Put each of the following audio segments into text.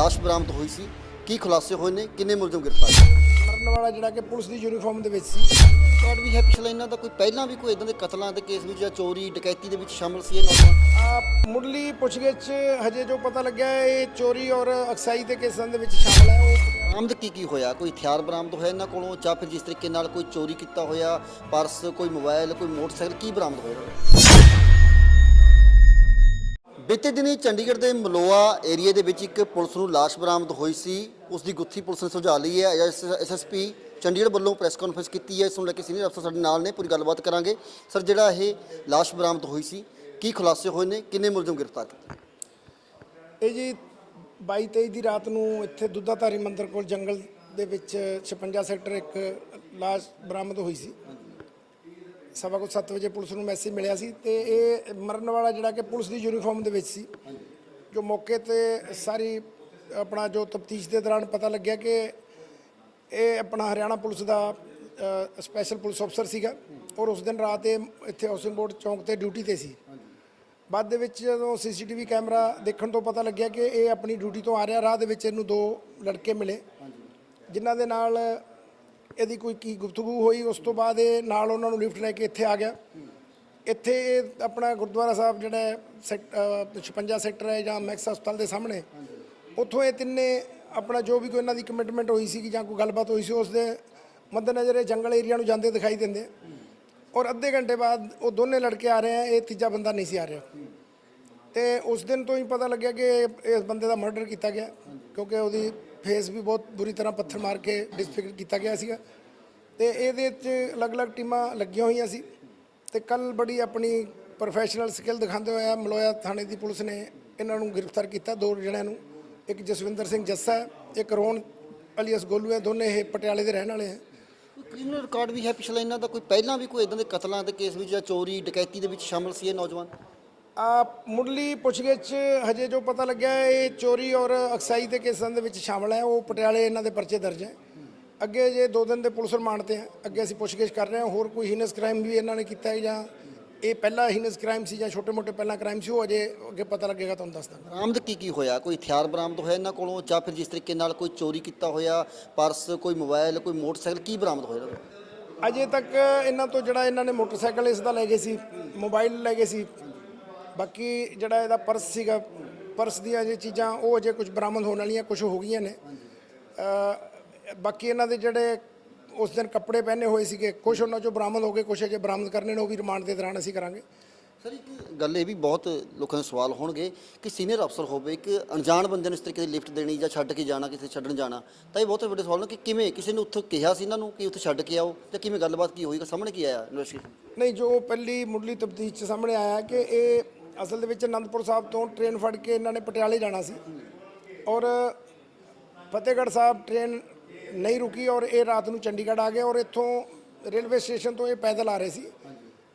ਲਾਸ਼ ਬਰਾਮਦ ਹੋਈ ਸੀ। ਕੀ ਖੁਲਾਸੇ ਹੋਏ ਨੇ? ਕਿੰਨੇ ਮੁਲਜ਼ਮ ਗ੍ਰਿਫਤਾਰ ਮਰਨ ਵਾਲਾ ਜਿਹੜਾ ਕਿ ਪੁਲਿਸ ਦੀ ਯੂਨੀਫਾਰਮ ਦੇ ਵਿੱਚ ਸੀ। ਰਿਕਾਰਡ ਵੀ ਹੈ ਪਿਛਲਾ ਇਹਨਾਂ ਦਾ ਕੋਈ ਪਹਿਲਾਂ ਵੀ ਕੋਈ ਇਦਾਂ ਦੇ ਕਤਲਾਂ ਦੇ ਕੇਸ ਵਿੱਚ ਜਾਂ ਚੋਰੀ ਡਕੈਤੀ ਦੇ ਵਿੱਚ ਸ਼ਾਮਲ ਸੀ ਇਹ ਨੌਜਵਾਨ? ਆ ਮੁੱਢਲੀ ਪੁੱਛਗਿੱਛ ਹਜੇ ਜੋ ਪਤਾ ਲੱਗਿਆ ਇਹ ਚੋਰੀ ਔਰ ਅਕਸਾਈ ਦੇ ਕੇਸਾਂ ਦੇ ਵਿੱਚ ਸ਼ਾਮਲ ਹੈ। ਉਹ ਬਰਾਮਦ ਕੀ ਕੀ ਹੋਇਆ? ਕੋਈ ਹਥਿਆਰ ਬਰਾਮਦ ਹੋਇਆ ਇਹਨਾਂ ਕੋਲੋਂ ਜਾਂ ਫਿਰ ਜਿਸ ਤਰੀਕੇ ਨਾਲ ਕੋਈ ਚੋਰੀ ਕੀਤਾ ਹੋਇਆ? ਪਰਸ ਕੋਈ ਮੋਬਾਈਲ ਕੋਈ ਮੋਟਰਸਾਈਕਲ ਕੀ ਬਰਾਮਦ ਹੋਇਆ? ਬੀਤੇ ਦਿਨੀ ਚੰਡੀਗੜ੍ਹ ਦੇ ਮਲੋਆ ਏਰੀਆ ਦੇ ਵਿੱਚ ਇੱਕ ਪੁਲਿਸ ਨੂੰ ਲਾਸ਼ ਬਰਾਮਦ ਹੋਈ ਸੀ। ਉਸ ਦੀ ਗੁੱਥੀ ਪੁਲਿਸ ਨੇ ਸੁਝਾ ਲਈ ਹੈ। ਐਸਐਸਪੀ ਚੰਡੀਗੜ੍ਹ ਵੱਲੋਂ ਪ੍ਰੈਸ ਕਾਨਫਰੰਸ ਕੀਤੀ ਹੈ। ਇਸ ਨੂੰ ਲੈ ਕੇ ਸੀਨੀਅਰ ਅਫਸਰ ਸਾਡੇ ਨਾਲ ਨੇ। ਪੂਰੀ ਗੱਲਬਾਤ ਕਰਾਂਗੇ। ਸਰ, ਜਿਹੜਾ ਇਹ ਲਾਸ਼ ਬਰਾਮਦ ਹੋਈ ਸੀ, ਕੀ ਖੁਲਾਸੇ ਹੋਏ ਨੇ? ਕਿੰਨੇ ਮੁਲਜ਼ਮ ਗ੍ਰਿਫਤਾਰ ਕੀਤੇ? ਇਹ ਜੀ 22 23 ਦੀ ਰਾਤ ਨੂੰ ਇੱਥੇ ਦੁੱਧਾਧਾਰੀ ਮੰਦਿਰ ਕੋਲ ਜੰਗਲ ਦੇ ਵਿੱਚ 56 ਸੈਕਟਰ ਇੱਕ ਲਾਸ਼ ਬਰਾਮਦ ਹੋਈ ਸੀ। ਸਵਾ ਕੁ 7 ਵਜੇ ਪੁਲਿਸ ਨੂੰ ਮੈਸੇਜ ਮਿਲਿਆ ਸੀ ਤੇ ਇਹ ਮਰਨ ਵਾਲਾ ਜਿਹੜਾ ਕਿ ਪੁਲਿਸ ਦੀ ਯੂਨੀਫਾਰਮ ਦੇ ਵਿੱਚ ਸੀ, ਜੋ ਮੌਕੇ ਤੇ ਸਾਰੀ ਆਪਣਾ ਜੋ ਤਫਤੀਸ਼ ਦੇ ਦੌਰਾਨ ਪਤਾ ਲੱਗਿਆ ਕਿ ਇਹ ਆਪਣਾ ਹਰਿਆਣਾ ਪੁਲਿਸ ਦਾ ਸਪੈਸ਼ਲ ਪੁਲਿਸ ਅਫਸਰ ਸੀਗਾ ਔਰ ਉਸ ਦਿਨ ਰਾਤ ਇਹ ਇੱਥੇ ਹਾਊਸਿੰਗ ਬੋਰਡ ਚੌਂਕ ਤੇ ਡਿਊਟੀ ਤੇ ਸੀ। ਬਾਅਦ ਦੇ ਵਿੱਚ ਜਦੋਂ ਸੀਸੀਟੀਵੀ ਕੈਮਰਾ ਦੇਖਣ ਤੋਂ ਪਤਾ ਲੱਗਿਆ ਕਿ ਇਹ ਆਪਣੀ ਡਿਊਟੀ ਤੋਂ ਆ ਰਿਹਾ, ਰਾਹ ਦੇ ਵਿੱਚ ਇਹਨੂੰ ਦੋ ਲੜਕੇ ਮਿਲੇ, ਜਿਨ੍ਹਾਂ ਦੇ ਨਾਲ ਇਹਦੀ ਕੋਈ ਕੀ ਗੁਫ਼ਤਗੂ ਹੋਈ ਉਸ ਤੋਂ ਬਾਅਦ ਇਹ ਨਾਲ ਉਹਨਾਂ ਨੂੰ ਲਿਫਟ ਲੈ ਕੇ ਇੱਥੇ ਆ ਗਿਆ। ਇੱਥੇ ਇਹ ਆਪਣਾ ਗੁਰਦੁਆਰਾ ਸਾਹਿਬ ਜਿਹੜਾ ਹੈ, ਸੈਕ- ਅ, 56 ਸੈਕਟਰ ਹੈ ਜਾਂ ਮੈਕਸ ਹਸਪਤਾਲ ਦੇ ਸਾਹਮਣੇ। ਉੱਥੋਂ ਇਹ ਤਿੰਨੇ ਆਪਣਾ ਜੋ ਵੀ ਕੋਈ ਇਹਨਾਂ ਦੀ ਕਮਿਟਮੈਂਟ ਹੋਈ ਸੀ ਜਾਂ ਕੋਈ ਗੱਲਬਾਤ ਹੋਈ ਸੀ ਉਸ ਦੇ ਮੱਦੇਨਜ਼ਰ ਇਹ ਜੰਗਲ ਏਰੀਆ ਨੂੰ ਜਾਂਦੇ ਦਿਖਾਈ ਦਿੰਦੇ। ਔਰ ਅੱਧੇ ਘੰਟੇ ਬਾਅਦ ਉਹ ਦੋਨੇ ਲੜਕੇ ਆ ਰਹੇ ਆ ਇਹ ਤੀਜਾ ਬੰਦਾ ਨਹੀਂ ਸੀ ਆ ਰਿਹਾ। ਤੇ ਉਸ ਦਿਨ ਤੋਂ ਹੀ ਪਤਾ ਲੱਗਿਆ ਕਿ ਇਸ ਬੰਦੇ ਦਾ ਮਰਡਰ ਕੀਤਾ ਗਿਆ ਕਿਉਂਕਿ ਉਹਦੀ ਫੇਸ ਵੀ ਬਹੁਤ ਬੁਰੀ ਤਰ੍ਹਾਂ ਪੱਥਰ ਮਾਰ ਕੇ ਡਿਸਫਿਗਰ ਕੀਤਾ ਗਿਆ ਸੀਗਾ। ਤੇ ਇਹਦੇ ਵਿੱਚ ਅਲੱਗ-ਅਲੱਗ ਟੀਮਾਂ ਲੱਗੀਆਂ ਹੋਈਆਂ ਸੀ। ਤੇ ਕੱਲ ਬੜੀ ਆਪਣੀ ਪ੍ਰੋਫੈਸ਼ਨਲ ਸਕਿੱਲ ਦਿਖਾਉਂਦੇ ਹੋਇਆ ਮਲੋਇਆ ਥਾਣੇ ਦੀ ਪੁਲਿਸ ਨੇ ਇਹਨਾਂ ਨੂੰ ਗ੍ਰਿਫਤਾਰ ਕੀਤਾ ਦੋ ਜਣਿਆਂ ਨੂੰ। ਇੱਕ ਜਸਵਿੰਦਰ ਸਿੰਘ ਜੱਸਾ ਹੈ, ਇੱਕ ਰੋਣ ਅਲੀਅਸ ਗੋਲੂ ਹੈ। ਦੋਨੇ ਇਹ ਪਟਿਆਲੇ ਦੇ ਰਹਿਣ ਵਾਲੇ ਹੈ। ਕ੍ਰਿਮੀਨਲ ਰਿਕਾਰਡ ਵੀ ਹੈ? ਪਿਛਲਾ ਇਹਨਾਂ ਦਾ ਕੋਈ ਪਹਿਲਾਂ ਵੀ ਕੋਈ ਇਦਾਂ ਦੇ ਕਤਲਾਂ ਦੇ ਕੇਸ ਵਿੱਚ ਜਾਂ ਚੋਰੀ ਡਕੈਤੀ ਦੇ ਵਿੱਚ ਸ਼ਾਮਲ ਸੀ ਇਹ ਨੌਜਵਾਨ? ਆ ਮੁੱਢਲੀ ਪੁੱਛਗਿੱਛ ਹਜੇ ਜੋ ਪਤਾ ਲੱਗਿਆ ਹੈ, ਇਹ ਚੋਰੀ ਔਰ ਅਕਸਾਈ ਦੇ ਕੇਸਾਂ ਦੇ ਵਿੱਚ ਸ਼ਾਮਲ ਹੈ। ਉਹ ਪਟਿਆਲੇ ਇਹਨਾਂ ਦੇ ਪਰਚੇ ਦਰਜ ਹੈ। ਅੱਗੇ ਜੇ ਦੋ ਦਿਨ ਦੇ ਪੁਲਿਸ ਰਿਮਾਂਡ ਤੇ ਹੈ। ਅੱਗੇ ਅਸੀਂ ਪੁੱਛਗਿੱਛ ਕਰ ਰਹੇ ਹਾਂ। ਹੋਰ ਕੋਈ ਹੀਨਸ ਕ੍ਰਾਈਮ ਵੀ ਇਹਨਾਂ ਨੇ ਕੀਤਾ ਹੈ ਜਾਂ ਇਹ ਪਹਿਲਾ ਹੀਨਸ ਕ੍ਰਾਈਮ ਸੀ ਜਾਂ ਛੋਟੇ-ਮੋਟੇ ਪਹਿਲਾ ਕ੍ਰਾਈਮ ਸੀ ਉਹ ਅਜੇ ਅੱਗੇ ਪਤਾ ਲੱਗੇਗਾ ਤੁਹਾਨੂੰ ਦੱਸ ਦਾਂਗਾ। ਬਰਾਮਦ ਕੀ ਕੀ ਹੋਇਆ? ਕੋਈ ਹਥਿਆਰ ਬਰਾਮਦ ਹੋਇਆ ਇਹਨਾਂ ਕੋਲੋਂ ਜਾਂ ਫਿਰ ਜਿਸ ਤਰੀਕੇ ਨਾਲ ਕੋਈ ਚੋਰੀ ਕੀਤਾ ਹੋਇਆ ਪਰਸ ਕੋਈ ਮੋਬਾਈਲ ਕੋਈ ਮੋਟਰਸਾਈਕਲ ਕੀ ਬਰਾਮਦ ਹੋਇਆ ਇਹਨਾਂ ਕੋਲੋਂ? ਅਜੇ ਤੱਕ ਇਹਨਾਂ ਤੋਂ ਜਿਹੜਾ ਇਹਨਾਂ ਨੇ ਮੋਟਰਸਾਈਕਲ ਇਸ ਦਾ ਲੈ ਗਏ ਸੀ ਮੋਬਾਈਲ ਲੈ ਗਏ ਸੀ ਬਾਕੀ ਜਿਹੜਾ ਇਹਦਾ ਪਰਸ ਸੀਗਾ ਪਰਸ ਦੀਆਂ ਜੇ ਚੀਜ਼ਾਂ ਉਹ ਅਜੇ ਕੁਝ ਬਰਾਮਦ ਹੋਣ ਵਾਲੀਆਂ ਕੁਝ ਹੋ ਗਈਆਂ ਨੇ। ਬਾਕੀ ਇਹਨਾਂ ਦੇ ਜਿਹੜੇ ਉਸ ਦਿਨ ਕੱਪੜੇ ਪਹਿਨੇ ਹੋਏ ਸੀਗੇ ਕੁਝ ਉਹਨਾਂ ਚੋਂ ਬਰਾਮਦ ਹੋ ਗਏ ਕੁਝ ਅਜੇ ਬਰਾਮਦ ਕਰਨੇ ਨੇ ਉਹ ਵੀ ਰਿਮਾਂਡ ਦੇ ਦੌਰਾਨ ਅਸੀਂ ਕਰਾਂਗੇ। ਸਰ ਇੱਕ ਗੱਲ ਇਹ ਵੀ ਬਹੁਤ ਲੋਕਾਂ ਦੇ ਸਵਾਲ ਹੋਣਗੇ ਕਿ ਸੀਨੀਅਰ ਅਫਸਰ ਹੋਵੇ ਇੱਕ ਅਣਜਾਣ ਬੰਦੇ ਨੂੰ ਇਸ ਤਰੀਕੇ ਦੀ ਲਿਫਟ ਦੇਣੀ ਜਾਂ ਛੱਡ ਕੇ ਜਾਣਾ ਕਿਸੇ ਛੱਡਣ ਜਾਣਾ ਤਾਂ ਇਹ ਬਹੁਤ ਵੱਡੇ ਸਵਾਲ ਨੇ ਕਿ ਕਿਵੇਂ ਕਿਸੇ ਨੇ ਉੱਥੋਂ ਕਿਹਾ ਸੀ ਇਹਨਾਂ ਨੂੰ ਕਿ ਉੱਥੇ ਛੱਡ ਕੇ ਆਓ ਜਾਂ ਕਿਵੇਂ ਗੱਲਬਾਤ ਕੀ ਹੋਈ? ਸਾਹਮਣੇ ਕੀ ਆਇਆ? ਇਨਵੈਸਟੀਗੇਸ਼ਨ ਨਹੀਂ ਜੋ ਪਹਿਲੀ ਮੁੱਢਲੀ ਤਫਤੀਸ਼ ਚ ਸਾਹਮਣੇ ਆਇਆ ਕਿ ਇਹ ਅਸਲ ਦੇ ਵਿੱਚ ਅਨੰਦਪੁਰ ਸਾਹਿਬ ਤੋਂ ਟ੍ਰੇਨ ਫੜ ਕੇ ਇਹਨਾਂ ਨੇ ਪਟਿਆਲੇ ਜਾਣਾ ਸੀ। ਔਰ ਫਤਿਹਗੜ੍ਹ ਸਾਹਿਬ ਟ੍ਰੇਨ ਨਹੀਂ ਰੁਕੀ ਔਰ ਇਹ ਰਾਤ ਨੂੰ ਚੰਡੀਗੜ੍ਹ ਆ ਗਏ ਔਰ ਇੱਥੋਂ ਰੇਲਵੇ ਸਟੇਸ਼ਨ ਤੋਂ ਇਹ ਪੈਦਲ ਆ ਰਹੇ ਸੀ।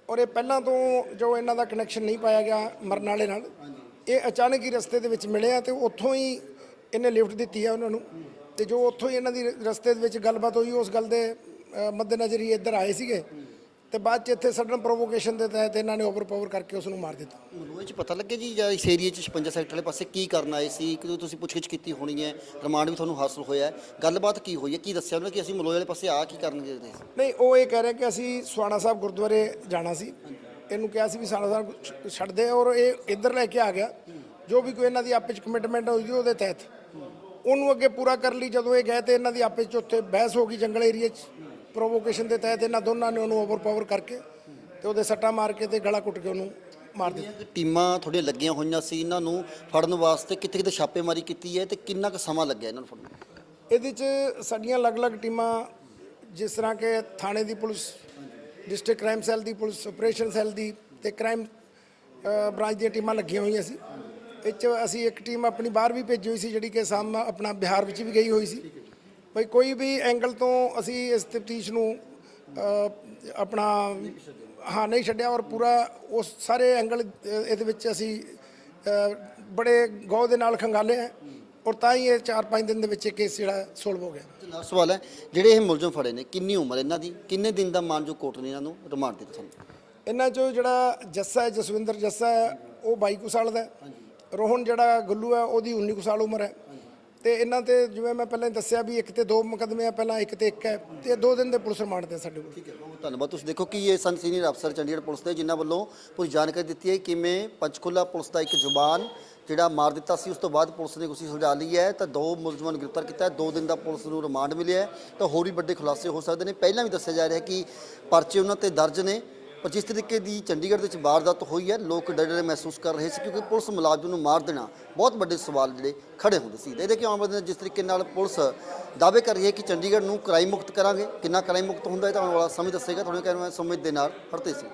ਔਰ ਇਹ ਪਹਿਲਾਂ ਤੋਂ ਜੋ ਇਹਨਾਂ ਦਾ ਕਨੈਕਸ਼ਨ ਨਹੀਂ ਪਾਇਆ ਗਿਆ ਮਰਨ ਵਾਲੇ ਨਾਲ, ਇਹ ਅਚਾਨਕ ਹੀ ਰਸਤੇ ਦੇ ਵਿੱਚ ਮਿਲਿਆ ਤੇ ਉੱਥੋਂ ਹੀ ਇਹਨੇ ਲਿਫਟ ਦਿੱਤੀ ਹੈ ਉਹਨਾਂ ਨੂੰ। ਤੇ ਜੋ ਉੱਥੋਂ ਹੀ ਇਹਨਾਂ ਦੀ ਰਸਤੇ ਦੇ ਵਿੱਚ ਗੱਲਬਾਤ ਹੋਈ, ਉਸ ਗੱਲ ਦੇ ਮੱਦੇਨਜ਼ਰ ਹੀ ਇੱਧਰ ਆਏ ਸੀਗੇ। ਤੇ ਬਾਅਦ ਚ ਇੱਥੇ ਸਡਨ ਪ੍ਰੋਵੋਕੇਸ਼ਨ ਦੇ ਤਹਿਤ ਇਹਨਾਂ ਨੇ ਓਵਰਪਾਵਰ ਕਰਕੇ ਉਸ ਨੂੰ ਮਾਰ ਦਿੱਤਾ। ਮੈਨੂੰ ਇਹ ਚ ਪਤਾ ਲੱਗਿਆ ਜੀ ਜਾਂ ਇਸ ਏਰੀਏ ਚ 56 ਸੈਕਟਰ ਵਾਲੇ ਪਾਸੇ ਕੀ ਕਰਨ ਆਏ ਸੀ ਕਿ ਤੁਸੀਂ ਪੁੱਛਗਿੱਛ ਕੀਤੀ ਹੋਣੀ ਹੈ ਰਿਮਾਂਡ ਵੀ ਤੁਹਾਨੂੰ ਹਾਸਲ ਹੋਇਆ ਹੈ ਗੱਲਬਾਤ ਕੀ ਹੋਈ ਹੈ ਕੀ ਦੱਸਿਆ ਉਹਨੇ ਕਿ ਅਸੀਂ ਮਲੋਏ ਵਾਲੇ ਪਾਸੇ ਆ ਕੀ ਕਰਨ ਗਏ ਸੀ? ਨਹੀਂ ਉਹ ਇਹ ਕਹਿ ਰਹੇ ਕਿ ਅਸੀਂ ਸੁਹਾਣਾ ਸਾਹਿਬ ਗੁਰਦੁਆਰੇ ਜਾਣਾ ਸੀ। ਇਹਨੂੰ ਕਿਹਾ ਸੀ ਵੀ ਸੁਹਾਣਾ ਸਾਹਿਬ ਛੱਡ ਦੇ ਔਰ ਇਹ ਇੱਧਰ ਲੈ ਕੇ ਆ ਗਿਆ। ਜੋ ਵੀ ਕੋਈ ਇਹਨਾਂ ਦੀ ਆਪਸ ਚ ਕਮਿਟਮੈਂਟ ਹੋਈ ਉਹਦੇ ਤਹਿਤ। ਉਹਨੂੰ ਅੱਗੇ ਪੂਰਾ ਕਰ ਲਈ ਜਦੋਂ ਇਹ ਗਏ ਤੇ ਇਹਨਾਂ ਦੀ ਆਪਸ ਚ ਉੱਥੇ ਬਹਿਸ ਹੋ ਗਈ ਜੰਗਲ ਏਰੀਆ 'ਚ। ਪ੍ਰੋਵੋਕੇਸ਼ਨ ਦੇ ਤਹਿਤ ਇਹਨਾਂ ਦੋਨਾਂ ਨੇ ਉਹਨੂੰ ਓਵਰਪਾਵਰ ਕਰਕੇ ਤੇ ਉਹਦੇ ਸੱਟਾਂ ਮਾਰ ਕੇ ਤੇ ਗਲਾ ਕੁੱਟ ਕੇ ਉਹਨੂੰ ਮਾਰ ਦਿੱਤਾ। ਟੀਮਾਂ ਤੁਹਾਡੀਆਂ ਲੱਗੀਆਂ ਹੋਈਆਂ ਸੀ ਇਹਨਾਂ ਨੂੰ ਫੜਨ ਵਾਸਤੇ ਕਿੱਥੇ ਕਿੱਥੇ ਛਾਪੇਮਾਰੀ ਕੀਤੀ ਹੈ ਤੇ ਕਿੰਨਾ ਕੁ ਸਮਾਂ ਲੱਗਿਆ ਇਹਨਾਂ ਨੂੰ ਫੜਨ? ਇਹਦੇ 'ਚ ਸਾਡੀਆਂ ਅਲੱਗ-ਅਲੱਗ ਟੀਮਾਂ ਜਿਸ ਤਰ੍ਹਾਂ ਕਿ ਥਾਣੇ ਦੀ ਪੁਲਿਸ ਡਿਸਟ੍ਰਿਕਟ ਕ੍ਰਾਈਮ ਸੈੱਲ ਦੀ ਪੁਲਿਸ ਆਪਰੇਸ਼ਨ ਸੈੱਲ ਦੀ ਤੇ ਕ੍ਰਾਈਮ ਬ੍ਰਾਂਚ ਦੀਆਂ ਟੀਮਾਂ ਲੱਗੀਆਂ ਹੋਈਆਂ ਸੀ। ਇਹ 'ਚ ਅਸੀਂ ਇੱਕ ਟੀਮ ਆਪਣੀ ਬਾਹਰ ਵੀ ਭੇਜੀ ਹੋਈ ਸੀ ਜਿਹੜੀ ਕਿ ਸਾਹਮਣਾ ਆਪਣਾ ਬਿਹਾਰ ਵਿੱਚ ਵੀ ਗਈ ਹੋਈ ਸੀ। ਬਈ ਕੋਈ ਵੀ ਐਂਗਲ ਤੋਂ ਅਸੀਂ ਇਸ ਤਫਤੀਸ਼ ਨੂੰ ਆਪਣਾ ਹਾਂ ਨਹੀਂ ਛੱਡਿਆ ਔਰ ਪੂਰਾ ਉਸ ਸਾਰੇ ਐਂਗਲ ਇਹਦੇ ਵਿੱਚ ਅਸੀਂ ਬੜੇ ਗੌਰ ਦੇ ਨਾਲ ਖੰਗਾਲੇ ਹੈ ਔਰ ਤਾਂ ਹੀ ਇਹ 4-5 ਦਿਨ ਦੇ ਵਿੱਚ ਇਹ ਕੇਸ ਜਿਹੜਾ ਸੋਲਵ ਹੋ ਗਿਆ। ਲਾਸਟ ਸਵਾਲ ਹੈ ਜਿਹੜੇ ਇਹ ਮੁਲਜ਼ਮ ਫੜੇ ਨੇ ਕਿੰਨੀ ਉਮਰ ਇਹਨਾਂ ਦੀ? ਕਿੰਨੇ ਦਿਨ ਦਾ ਮਾਨਜੋ ਕੋਰਟ ਨੇ ਇਹਨਾਂ ਨੂੰ ਰਿਮਾਂਡ ਦਿੱਤਾ ਇਹਨਾਂ ਚੋਂ ਜਿਹੜਾ ਜੱਸਾ ਹੈ ਜਸਵਿੰਦਰ ਜੱਸਾ ਹੈ ਉਹ 22 ਕੁ ਸਾਲ ਦਾ ਰੋਹਨ ਜਿਹੜਾ ਗੁੱਲੂ ਹੈ ਉਹਦੀ 19 ਕੁ ਸਾਲ ਉਮਰ ਹੈ। ਤੇ ਇਹਨਾਂ ਤੇ ਜਿਵੇਂ ਮੈਂ ਪਹਿਲਾਂ ਹੀ ਦੱਸਿਆ ਵੀ ਇੱਕ ਤੇ ਦੋ ਮੁਕੱਦਮੇ ਆ, ਪਹਿਲਾਂ ਇੱਕ ਤੇ ਇੱਕ ਹੈ, ਤੇ ਦੋ ਦਿਨ ਦੇ ਪੁਲਿਸ ਰਿਮਾਂਡ ਤੇ ਸਾਡੇ ਕੋਲ। ਠੀਕ ਹੈ, ਬਹੁਤ ਧੰਨਵਾਦ। ਤੁਸੀਂ ਦੇਖੋ ਕਿ ਇਹ ਸਨ ਸੀਨੀਅਰ ਅਫਸਰ ਚੰਡੀਗੜ੍ਹ ਪੁਲਿਸ ਦੇ, ਜਿਨ੍ਹਾਂ ਵੱਲੋਂ ਪੂਰੀ ਜਾਣਕਾਰੀ ਦਿੱਤੀ ਹੈ ਕਿਵੇਂ ਪੰਚਕੂਲਾ ਪੁਲਿਸ ਦਾ ਇੱਕ ਜ਼ੁਬਾਨ ਜਿਹੜਾ ਮਾਰ ਦਿੱਤਾ ਸੀ, ਉਸ ਤੋਂ ਬਾਅਦ ਪੁਲਿਸ ਨੇ ਗੁੱਸੀ ਸੁਲਝਾ ਲਈ ਹੈ, ਤਾਂ ਦੋ ਮੁਲਜ਼ਮਾਂ ਨੂੰ ਗ੍ਰਿਫਤਾਰ ਕੀਤਾ ਹੈ, ਦੋ ਦਿਨ ਦਾ ਪੁਲਿਸ ਨੂੰ ਰਿਮਾਂਡ ਮਿਲਿਆ ਹੈ, ਤਾਂ ਹੋਰ ਵੀ ਵੱਡੇ ਖੁਲਾਸੇ ਹੋ ਸਕਦੇ ਨੇ। ਪਹਿਲਾਂ ਵੀ ਦੱਸਿਆ ਜਾ ਰਿਹਾ ਕਿ ਪਰਚੇ ਉਹਨਾਂ ਤੇ ਦਰਜ ਨੇ ਪਰ ਜਿਸ ਤਰੀਕੇ ਦੀ ਚੰਡੀਗੜ੍ਹ ਦੇ ਵਿੱਚ ਵਾਰਦਾਤ ਹੋਈ ਹੈ, ਲੋਕ ਡਰ ਡਰੇ ਮਹਿਸੂਸ ਕਰ ਰਹੇ ਸੀ ਕਿਉਂਕਿ ਪੁਲਿਸ ਮੁਲਾਜ਼ਮ ਨੂੰ ਮਾਰ ਦੇਣਾ ਬਹੁਤ ਵੱਡੇ ਸਵਾਲ ਜਿਹੜੇ ਖੜੇ ਹੁੰਦੇ ਸੀ। ਇਹਦੇ ਕਿ ਆਮ ਆਦਮੀ ਜਿਸ ਤਰੀਕੇ ਨਾਲ ਪੁਲਿਸ ਦਾਅਵੇ ਕਰ ਰਹੀ ਹੈ ਕਿ ਚੰਡੀਗੜ੍ਹ ਨੂੰ ਕ੍ਰਾਈਮ ਮੁਕਤ ਕਰਾਂਗੇ, ਕਿੰਨਾ ਕ੍ਰਾਈਮ ਮੁਕਤ ਹੁੰਦਾ ਇਹ ਤਾਂ ਆਉਣ ਵਾਲਾ ਸਮੇਂ ਦੱਸੇਗਾ, ਤੁਹਾਨੂੰ ਕਹਿ ਰਿਹਾ ਮੈਂ ਸੁਮਿਤ ਦੇ ਨਾਲ ਹਰਤੇ ਸਿੰਘ।